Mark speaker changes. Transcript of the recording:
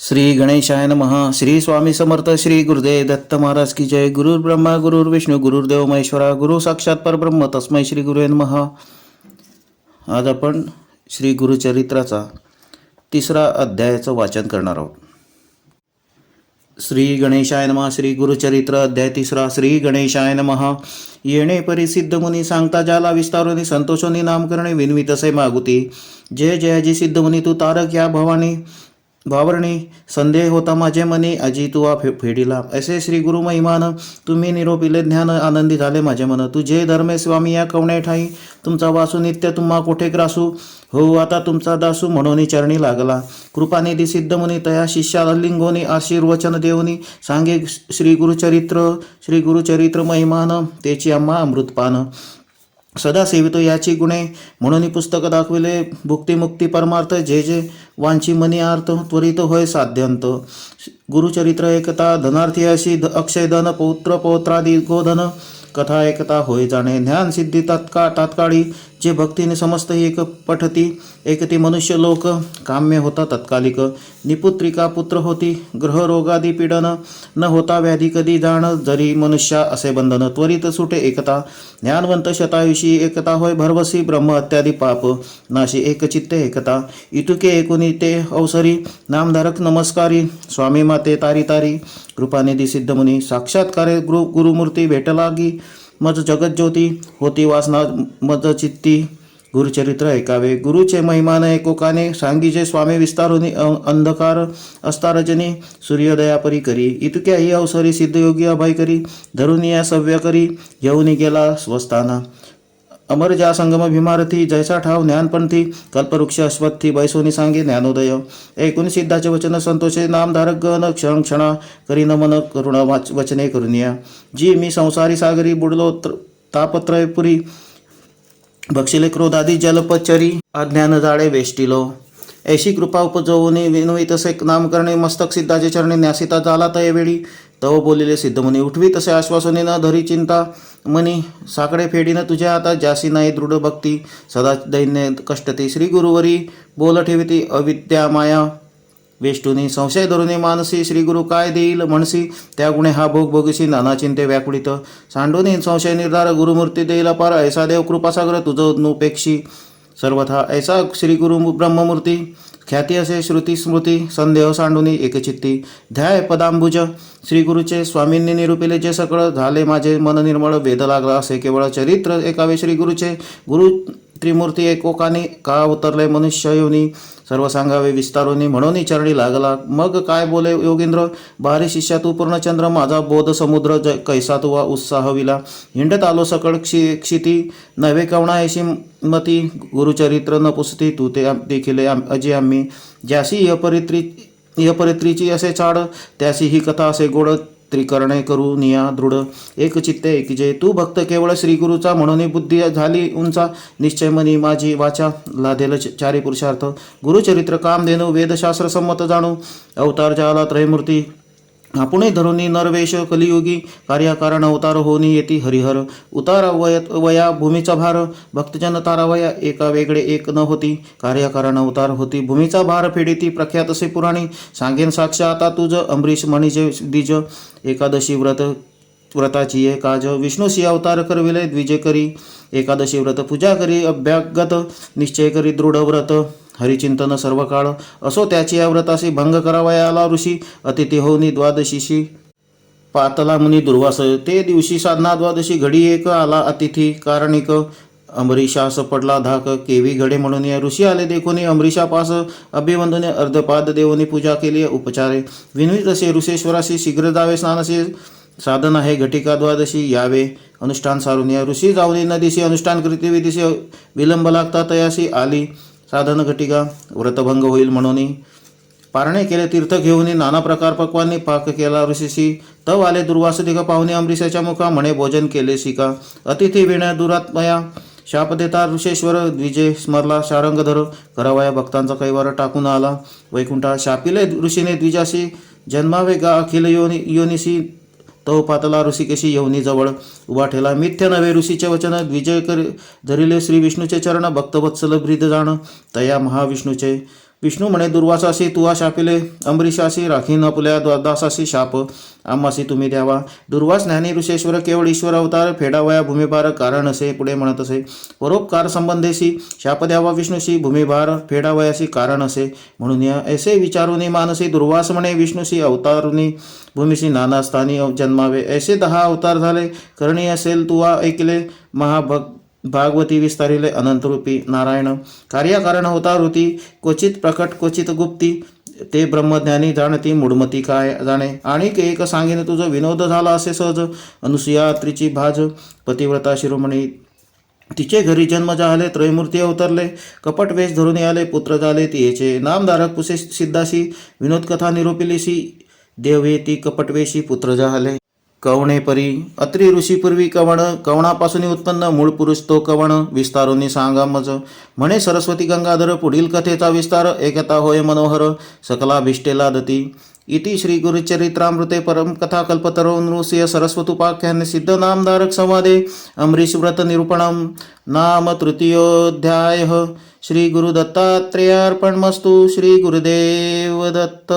Speaker 1: श्री गणेशाय नमः. श्री स्वामी समर्थ श्री गुरुदेव दत्त महाराज की जय. गुरुर ब्रह्मा गुरुर विष्णू गुरुर्देव महेश्वरा गुरु साक्षात परब्रह्म तस्मै श्री गुरुवे नमः. आज आपण श्री गुरुचरित्राचा तिसरा अध्यायाचं वाचन करणार आहोत. श्री गणेशाय नमः श्री गुरुचरित्र अध्याय तिसरा. श्री गणेशाय नमः. येणे परिसिद्ध मुनी सांगता ज्याला विस्तारोनी संतोषोनी नामकरणे विनवितसे मागुती. जय जयाजी सिद्धमुनी तू तारक या भवानी. भावरणी संदेह होता माझे मनी अजी तुवा फे फेडिला. असे श्री गुरु महिमान तुम्ही निरोपिले ज्ञान आनंदी झाले माझे मन. तुझे धर्मे स्वामी या कवणे ठाई. तुमचा वासू नित्य तुम्हा कोठे ग्रासू हो आता तुमचा दासू म्हणून चरणी लागला. कृपानिधी सिद्धमुनी तया शिष्याला लिंगोनी आशीर्वचन देवनी सांगे श्री गुरुचरित्र श्री गुरुचरित्र महिमान तेची अम्मा अमृतपान. सदा सेवितो याची गुणे. म्हणून पुस्तक दाखविले. भुक्ती मुक्ती परमार्थ जे जे वांची मनी अर्थ त्वरित होय साध्यंत. गुरुचरित्र एकता धनार्थी अशी अक्षय धन पौत्र पौत्रादी गोधन. कथा एकता होय जाणे. ज्ञान सिद्धी तत्का तात्काळी. जे भक्तीने समस्त एक पठती एकती मनुष्य लोक काम्य होता तत्कालिक. निपुत्रिका पुत्र होती ग्रहरोगादी पीडन न होता व्याधी कधी जाण जरी मनुष्या असे बंधन त्वरित सुटे एकता. ज्ञानवंत शतायुषी एकता होय भरवसी ब्रह्म अत्यादी पाप नाशी एकचित्ते एकता. इतुके एकुनी ते अवसरी नामधारक नमस्कारी स्वामी माते तारी तारी. कृपानिधी सिद्धमुनी साक्षात्कारे गुरु गुरुमूर्ती भेटलागी. मज जगज्योती होती वासना मज चित्ती गुरुचरित्र ऐकावे. गुरुचे महिमान एकोकाने सांगीचे स्वामी विस्तारोनी अंधकार अस्तारजनी सूर्योदया परी करी. इतक्या ही अवसरी सिद्धयोगी अभय करी धरुनिया सव्य करी येऊनी गेला स्वस्थाना. अमर ज्या संगम भीमारथी जैसा ठाव ज्ञानपंथी कल्पवृक्ष अश्वत्थी बैसोनी सांगे ज्ञानोदय। एकूण सिद्धाचे वचन संतोषे नामधारक गण क्षण क्षणा करीन मन करुण वाच वचने करुनिया जी मी संसारी सागरी बुडलो तापत्रयपुरी बक्षिले क्रोधादी जलपचरी अज्ञान जाळे वेष्टिलो। ऐशी कृपा उपजवुनी विनवी तसे नाम करणे मस्तक सिद्धाचे चरणे न्यासिता झाला तयवेळी तव बोलिले सिद्धमुनी उठवी तसे आश्वासने न धरी चिंता मनी साकडे फेडीनं तुझ्या हातात जासी नाही दृढ भक्ती सदा दैन्य कष्टते श्री गुरुवरी बोल ठेविती अविद्या माया वेष्टुनी संशय धरुने मानसी श्री गुरु काय देईल म्हणसी त्या गुणे हा भोग भोगशी नाना चिंते व्याकुळित सांडूनी संशय निर्धार गुरुमूर्ती देईल अपार ऐसा देव कृपासागर तुझं नुपेक्षी सर्वथा ऐसा श्री गुरु ब्रह्ममूर्ती ख्याती असे श्रुती स्मृती संदेह सांडुनी एकचित्ती ध्याय पदांबुज श्री गुरुचे स्वामींनी निरूपिले जे सकळ झाले माझे मन निर्मळ वेद लागला असे केवळ चरित्र एकावे श्रीगुरुचे गुरु त्रिमूर्ती एकोकानी का उतरले मनुष्य योनी? सर्व सांगावे विस्तारोनी म्हणून चरणी लागला. मग काय बोले योगेंद्र? भारी शिष्या तू पूर्णचंद्र माझा बोध समुद्र ज कैसा तुवा उत्साह विला हिंडत आलो सकळ क्षि क्षिती नव्हे कवणा ऐशी मती? गुरुचरित्र न पुसती तू ते देखील अजी आम्ही. ज्यासी यपरित्री यपरित्रीची असे चाड त्यासी ही कथा असे गोड त्रिकरणे करू निया दृढ. एक चित्ते एक जय. तू भक्त केवळ श्रीगुरूचा म्हणून बुद्धी झाली उंचा. निश्चय मनी माझी वाचा लादेल चारी पुरुषार्थ. गुरुचरित्र काम देणू वेदशास्त्र संमत जाणू. अवतार जाला त्रयमूर्ती. आपणे धरुनी नरवेश कलियुगी कार्यकारण अवतार होनी येती हरिहर. उतार वय वया भूमीचा भार भक्तजन तारावया एका वेगळे एक न होती. कार्यकारण अवतार होती भूमीचा भार फेडिती प्रख्यात असे पुराणी. सांगेन साक्ष आता तुझ अमरीश मणिजे दिज. एकादशी व्रत व्रताची ये काज विष्णुशी अवतार करविले द्विजे करी. एकादशी व्रत पूजा करी अभ्यागत. निश्चय करी दृढ व्रत. हरिचिंतन सर्व काळ असो त्याची या व्रताशी भंग करावयाला ऋषी. अतिथी होनी द्वादशीशी. पातला मुनी दुर्वास. ते दिवशी साधना द्वादशी घडी एक आला अतिथी. कारणिक. अमरीशास पडला धाक. केवी घडे म्हणून या ऋषी आले देखोनी. अमरीशापास अभिवंदने अर्धपाद देवनी पूजा केली. उपचारे. विनवी तसे ऋषेश्वराशी शीघ्र जावे. स्नानसे साधन आहे. घटिका द्वादशी यावे. अनुष्ठान सारून या ऋषी जाऊनी नदीशी अनुष्ठान करीती विधीशी विलंब लागता तयाशी आली. साधन घटिका व्रतभंग होईल म्हणून पारणे केले तीर्थ घेऊन नाना प्रकार पक्वांनी पाक केला ऋषीशी. तव आले दुर्वासदिक पाहुणे अमरीशाच्या मुखा म्हणे भोजन केले शिका. अतिथी विण्या दुरात्मया. शाप देता ऋषेश्वर द्विजे स्मरला शारंगधर करावया भक्तांचा कैवार टाकून आला. वैकुंठा शापिले ऋषीने द्विजाशी. जन्मावे गा अखिल योनी योनिशी. तो पातला ऋषिकेशी येऊनी जवळ उभा ठेला. मिथ्य नवे ऋषीचे वचन. विजय कर धरिले श्री विष्णूचे चरण. भक्तवत्सल ब्रीद जाण तया महाविष्णूचे विष्णू म्हणे दुर्वासाशी तुवा शापिले अंबरीशाशी राखी न द्वा- द्वादासाशी शाप आम्हासी तुम्ही द्यावा. दुर्वास ज्ञानी ऋषेश्वर केवळ ईश्वर अवतार फेडावया भूमिभार कारण असे पुढे म्हणत असे. परोपकार संबंधेशी शाप द्यावा विष्णूशी भूमिभार फेडावयाशी कारण असे. म्हणून या ऐसे विचारुनी मानसी दुर्वास म्हणे विष्णूशी अवतारुनी भूमीशी नाना स्थानी जन्मावे. ऐसे दहा अवतार झाले. करणी असेल तुवा ऐकले. महाभक्त भागवती विस्तारिले अनंतरूपी नारायण. कार्यकारण होता ऋती. क्वचित प्रकट क्वचित गुप्ती. ते ब्रह्मज्ञानी जाणती मूढमती काय जाणे. आणि एक सांगेन तुझं विनोद झाला असे सहज. अनुसुया त्रिची भाज. पतिव्रता शिरोमणी. तिचे घरी जन्म झाले त्रयमूर्ती अवतरले. कपट वेश धरून आले पुत्र झाले तिचे नामधारक पुसे सिद्धाशी विनोद कथा निरोपिलीशी देवे ती कपटवेशी पुत्र झाले. कवणे परी अत्री ऋषीपूर्वी कवण कवणापासून उत्पन्न मूळ पुरुष तो कवण विस्तारोनी सांगा मज. म्हणे सरस्वती गंगाधर पुढील कथेचा विस्तार एकता होय मनोहर सकलाभिष्टेला दती इति श्री गुरुचरित्रामृते परम कथा कल्पतरो नृसिय सरस्वतुपाख्यान सिद्ध नामधारक संवादे अमरीश व्रत निरूपणम. नाम तृतीयोध्याय श्री गुरुदत्तात्रेयार्पणमस्तु श्री गुरुदेव दत्त